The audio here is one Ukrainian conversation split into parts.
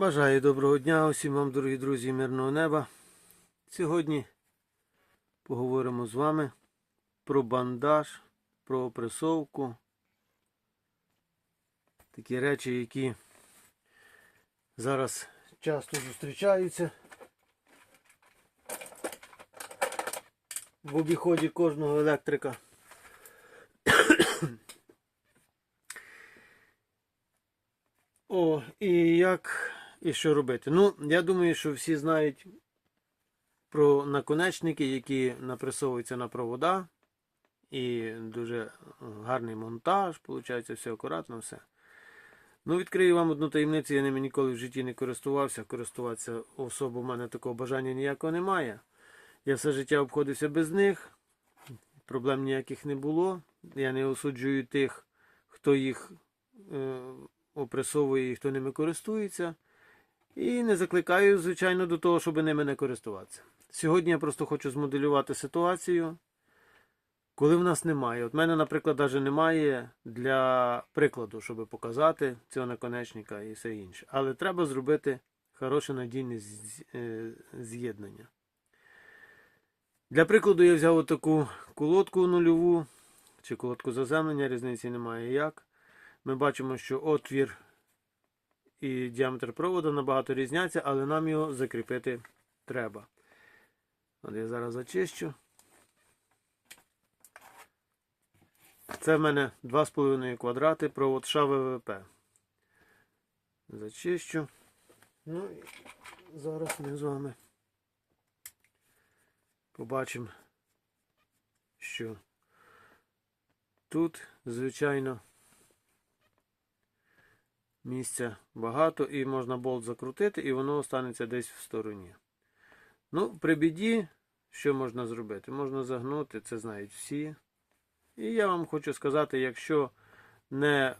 Бажаю доброго дня усім вам, дорогі друзі, мирного неба. Сьогодні поговоримо з вами про бандаж, про опресовку. Такі речі, які зараз часто зустрічаються в обіході кожного електрика. О, і як і що робити? Ну, я думаю, що всі знають про наконечники, які напресовуються на провода. І дуже гарний монтаж, виходить, все акуратно, все. Ну, відкрию вам одну таємницю, я ними ніколи в житті не користувався. Користуватися особо в мене такого бажання ніякого немає. Я все життя обходився без них, проблем ніяких не було. Я не осуджую тих, хто їх е, опресовує і хто ними користується. І не закликаю, звичайно, до того, щоб ними не користуватися. Сьогодні я просто хочу змоделювати ситуацію, коли в нас немає. От мене, наприклад, навіть немає для прикладу, щоб показати цього наконечника і все інше. Але треба зробити хороше надійне е, з'єднання. Для прикладу я взяв таку колодку нульову чи колодку заземлення, різниці немає як. Ми бачимо, що отвір і діаметр проводу набагато різняться, але нам його закріпити треба. От я зараз зачищу. Це в мене 2,5 квадрати провод ШВВП. Зачищу. Ну і зараз ми з вами побачимо, що тут, звичайно, місця багато і можна болт закрутити, і воно останеться десь в стороні. Ну, при біді, що можна зробити? Можна загнути, це знають всі. І я вам хочу сказати, якщо не,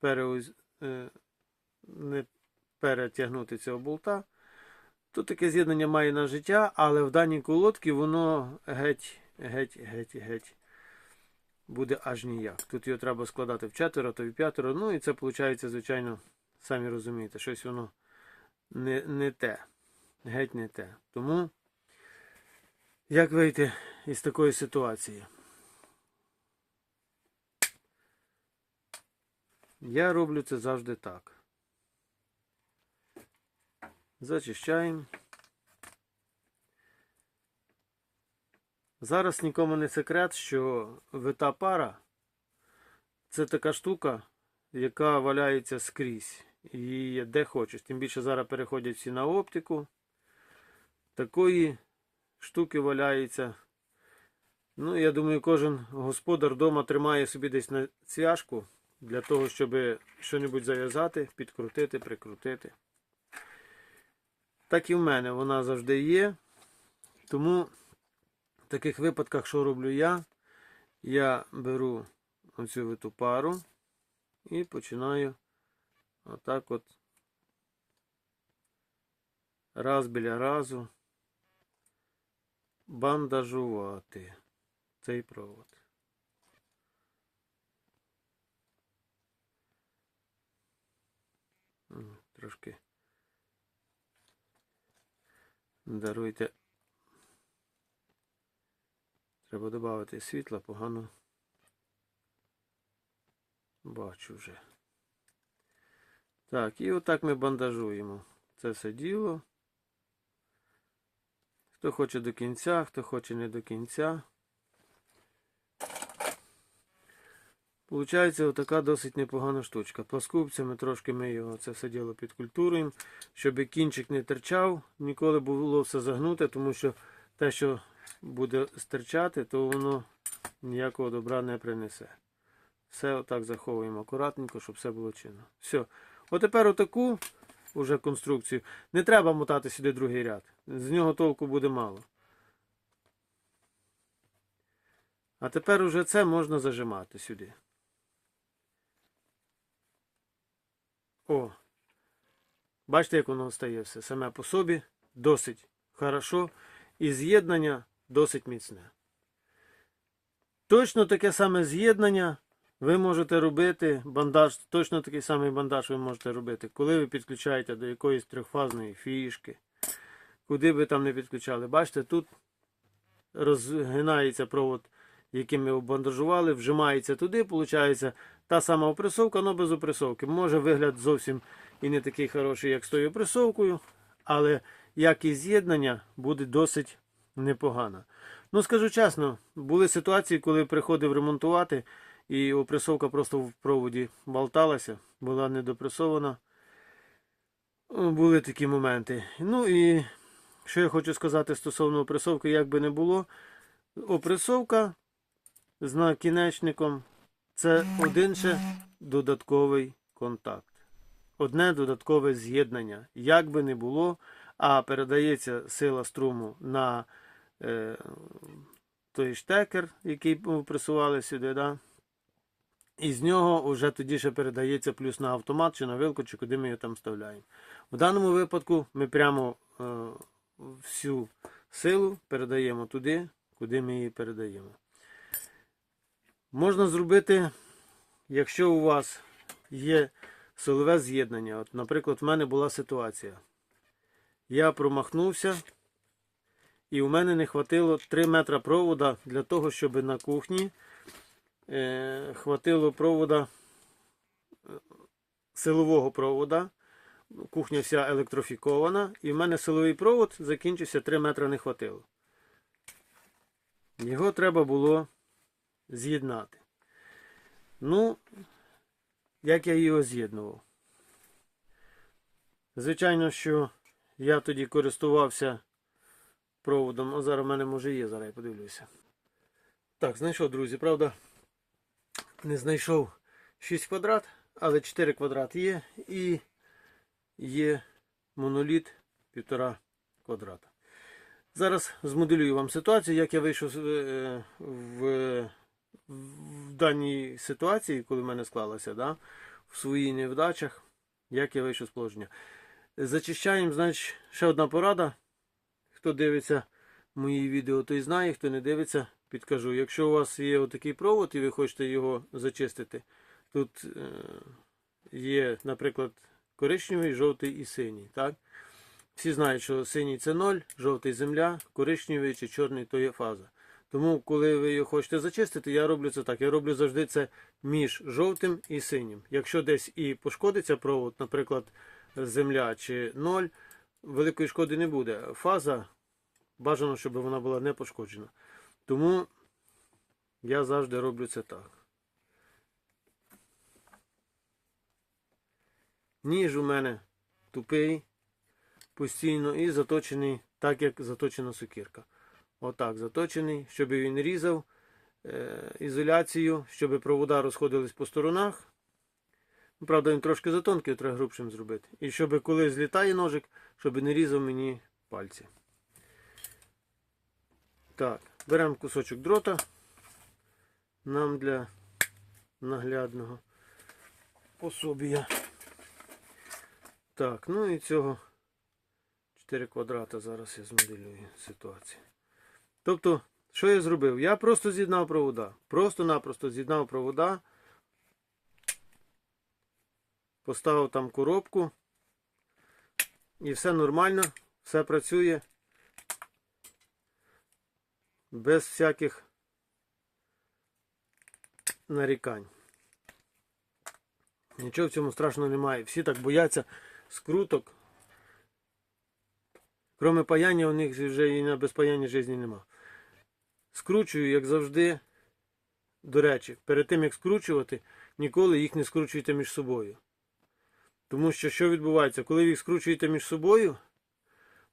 переуз... е, не перетягнути цього болта, то таке з'єднання має на життя, але в даній колодці воно геть, геть, геть, геть буде аж ніяк. Тут його треба складати в четверо, то в п'ятеро. Ну і це виходить, звичайно, самі розумієте, щось воно не, не те. Геть не те. Тому як вийти із такої ситуації? Я роблю це завжди так. Зачищаємо. Зараз нікому не секрет, що вита пара це така штука, яка валяється скрізь. І де хочеш. Тим більше зараз переходять всі на оптику. Такої штуки валяється. Ну, я думаю, кожен господар вдома тримає собі десь на цвяшку для того, щоб щось зав'язати, підкрутити, прикрутити. Так і в мене вона завжди є. Тому в таких випадках, що роблю я, я беру оцю виту пару і починаю отак от раз біля разу бандажувати цей провод. Трошки даруйте. Треба додати світла, погано бачу вже. Так, і отак ми бандажуємо це все діло. Хто хоче до кінця, хто хоче не до кінця. Получається отака досить непогана штучка. Пласкупцями трошки ми його це все діло підкультуруємо, щоб кінчик не терчав, ніколи було все загнуте, тому що те, що буде стирчати, то воно ніякого добра не принесе. Все отак заховуємо акуратненько, щоб все було чинно. Все. Отепер отаку уже конструкцію. Не треба мотати сюди другий ряд. З нього толку буде мало. А тепер уже це можна зажимати сюди. О. Бачите, як воно стає все саме по собі. Досить хорошо. І з'єднання досить міцне. Точно таке саме з'єднання ви можете робити бандаж, точно такий самий бандаж ви можете робити, коли ви підключаєте до якоїсь трьохфазної фішки, куди ви там не підключали. Бачите, тут розгинається провод, яким ми обандажували, вжимається туди, виходить та сама опресовка, але без опресовки. Може вигляд зовсім і не такий хороший, як з тою опресовкою, але якість з'єднання буде досить непогана. Ну, скажу чесно, були ситуації, коли приходив ремонтувати, і опресовка просто в проводі болталася, була недопресована. Були такі моменти. Ну і що я хочу сказати стосовно опресовки, як би не було, опресовка з накінечником це один ще додатковий контакт. Одне додаткове з'єднання. Як би не було, а передається сила струму на е, той штекер, який присували сюди, да? і з нього вже тоді ще передається плюс на автомат чи на вилку, чи куди ми його там вставляємо. В даному випадку ми прямо е, всю силу передаємо туди, куди ми її передаємо. Можна зробити, якщо у вас є силове з'єднання. От, наприклад, в мене була ситуація. Я промахнувся, і у мене не хватило 3 метра провода для того, щоб на кухні е, хватило провода, е, силового провода. Кухня вся електрофікована, і в мене силовий провод закінчився 3 метри не хватило. Його треба було з'єднати. Ну, як я його з'єднував? Звичайно, що я тоді користувався проводом. А зараз в мене може є, зараз я подивлюся. Так, знайшов, друзі, правда, не знайшов 6 квадрат, але 4 квадрат є і є моноліт 1,5 квадрата. Зараз змоделюю вам ситуацію, як я вийшов е, в, в даній ситуації, коли в мене склалося, да, в своїх невдачах, як я вийшов з положення. Зачищаємо, значить, ще одна порада. Хто дивиться мої відео, той знає, хто не дивиться, підкажу. Якщо у вас є отакий провод і ви хочете його зачистити, тут е, є, наприклад, коричневий, жовтий і синій. Так? Всі знають, що синій це 0, жовтий земля, коричневий чи чорний то є фаза. Тому, коли ви його хочете зачистити, я роблю це так. Я роблю завжди це між жовтим і синім. Якщо десь і пошкодиться провод, наприклад, земля чи 0, великої шкоди не буде. Фаза бажано, щоб вона була не пошкоджена. Тому я завжди роблю це так. Ніж у мене тупий постійно і заточений так, як заточена сокирка. Отак заточений, щоб він різав е, ізоляцію, щоб провода розходились по сторонах. Правда, він трошки затонкий, треба грубшим зробити. І щоб коли злітає ножик, щоб не різав мені пальці. Так, беремо кусочок дрота. Нам для наглядного пособія. Так, ну і цього 4 квадрата зараз я змоделюю ситуацію. Тобто, що я зробив? Я просто з'єднав провода. Просто-напросто з'єднав провода. Поставив там коробку. І все нормально, все працює. Без всяких нарікань. Нічого в цьому страшного немає. Всі так бояться скруток. Кроме паяння, у них вже і на безпаянні житті нема. Скручую, як завжди. До речі, перед тим як скручувати, ніколи їх не скручуйте між собою. Тому що що відбувається? Коли ви їх скручуєте між собою,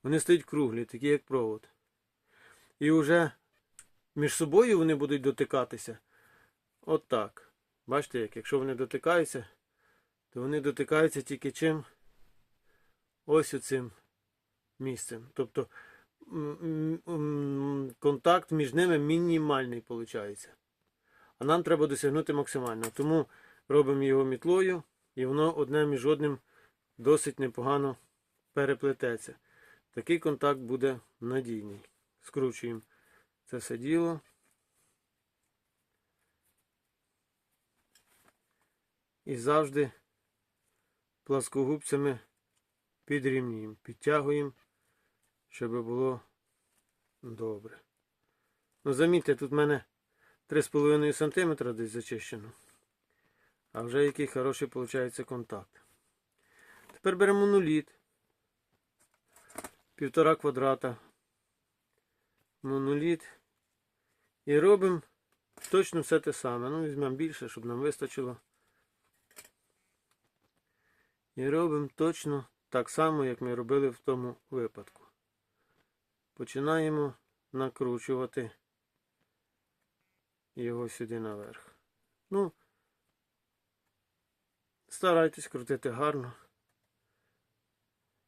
вони стають круглі, такі як провод. І вже між собою вони будуть дотикатися. От так. Бачите, як якщо вони дотикаються, то вони дотикаються тільки чим? Ось оцим місцем. Тобто контакт між ними мінімальний виходить. А нам треба досягнути максимально. Тому робимо його мітлою, і воно одне між одним досить непогано переплететься. Такий контакт буде надійний. Скручуємо це все діло. І завжди пласкогубцями підрівнюємо, підтягуємо, щоб було добре. Ну, замітьте, тут в мене 3,5 см десь зачищено. А вже який хороший виходить контакт. Тепер беремо нуліт. Півтора квадрата. Моноліт. І робимо точно все те саме. Ну, візьмемо більше, щоб нам вистачило. І робимо точно так само, як ми робили в тому випадку. Починаємо накручувати його сюди наверх. Ну, старайтесь крутити гарно.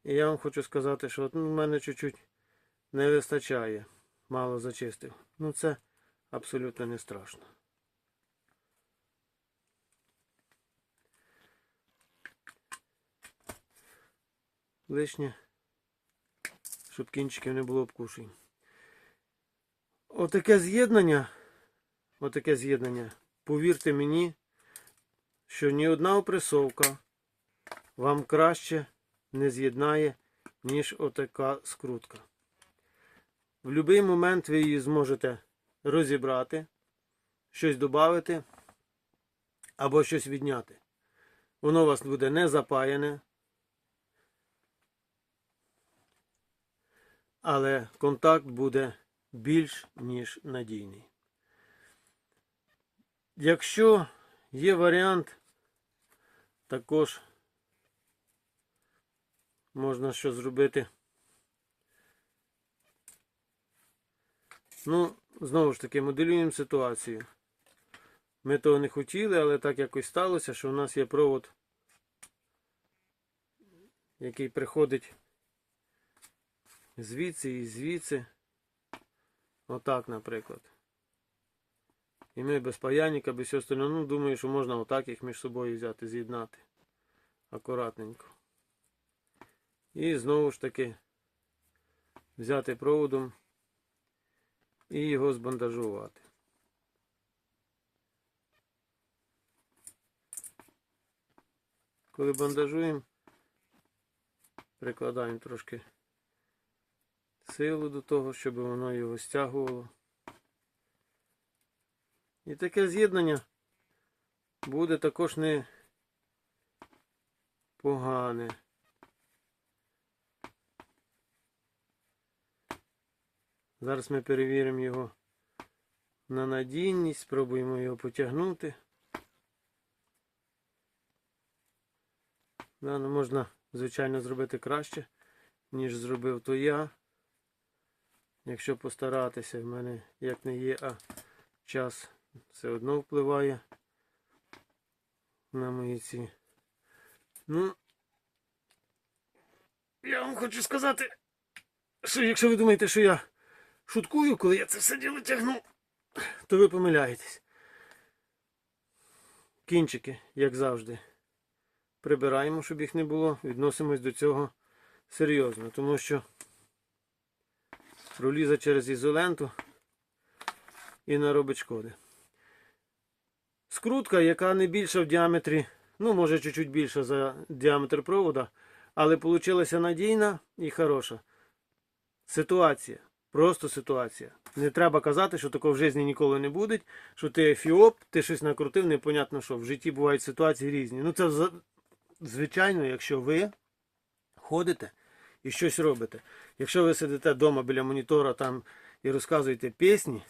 І я вам хочу сказати, що от, ну, в мене чуть-чуть не вистачає. Мало зачистив. Ну це абсолютно не страшно. Лишнє, щоб кінчиків не було обкушень. Отаке з'єднання, отаке з'єднання, повірте мені, що ні одна опресовка вам краще не з'єднає, ніж отака скрутка. В будь-який момент ви її зможете розібрати, щось додати або щось відняти. Воно у вас буде не запаяне, але контакт буде більш ніж надійний. Якщо є варіант, також можна що зробити. Ну, знову ж таки, моделюємо ситуацію. Ми того не хотіли, але так якось сталося, що у нас є провод, який приходить звідси і звідси. Отак, наприклад. І ми без паяника, без всього остального, ну, думаю, що можна отак їх між собою взяти, з'єднати. Акуратненько. І знову ж таки взяти проводом і його збандажувати. Коли бандажуємо, прикладаємо трошки силу до того, щоб воно його стягувало. І таке з'єднання буде також не погане. Зараз ми перевіримо його на надійність, спробуємо його потягнути. Да, ну можна, звичайно, зробити краще, ніж зробив то я. Якщо постаратися, в мене як не є, а час все одно впливає на мої. Ну, я вам хочу сказати, що якщо ви думаєте, що я шуткую, коли я це все діло тягну, то ви помиляєтесь. Кінчики, як завжди, прибираємо, щоб їх не було. Відносимось до цього серйозно, тому що пролізе через ізоленту і наробить шкоди. Скрутка, яка не більша в діаметрі, ну, може чуть-чуть більша за діаметр провода, але вийшла надійна і хороша. Ситуація. Просто ситуація. Не треба казати, що такого в житті ніколи не буде, що ти фіоп, ти щось накрутив, непонятно що. В житті бувають ситуації різні. Ну це звичайно, якщо ви ходите і щось робите. Якщо ви сидите вдома біля монітора там і розказуєте пісні,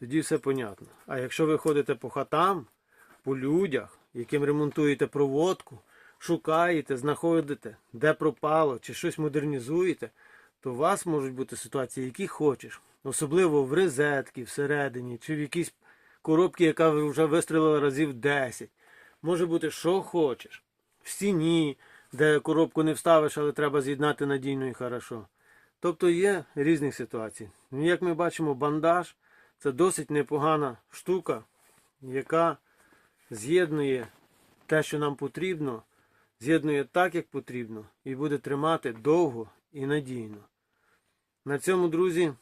тоді все понятно. А якщо ви ходите по хатам, по людях, яким ремонтуєте проводку, шукаєте, знаходите, де пропало, чи щось модернізуєте, то у вас можуть бути ситуації, які хочеш. Особливо в розетки, всередині, чи в якійсь коробці, яка вже вистрілила разів 10. Може бути, що хочеш. В стіні, де коробку не вставиш, але треба з'єднати надійно і хорошо. Тобто є різні ситуації. Ну, Як ми бачимо, бандаж це досить непогана штука, яка з'єднує те, що нам потрібно, з'єднує так, як потрібно, і буде тримати довго і надійно. На цьому, друзі,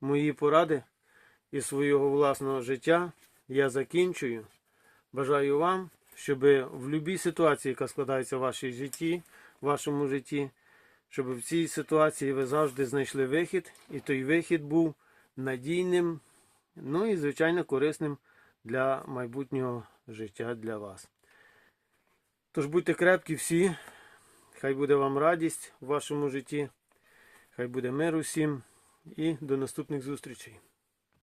мої поради із свого власного життя я закінчую. Бажаю вам, щоб в будь-якій ситуації, яка складається в вашій житті, в вашому житті, щоб в цій ситуації ви завжди знайшли вихід, і той вихід був надійним, ну і, звичайно, корисним для майбутнього життя для вас. Тож будьте крепкі всі, хай буде вам радість в вашому житті, хай буде мир усім і до наступних зустрічей.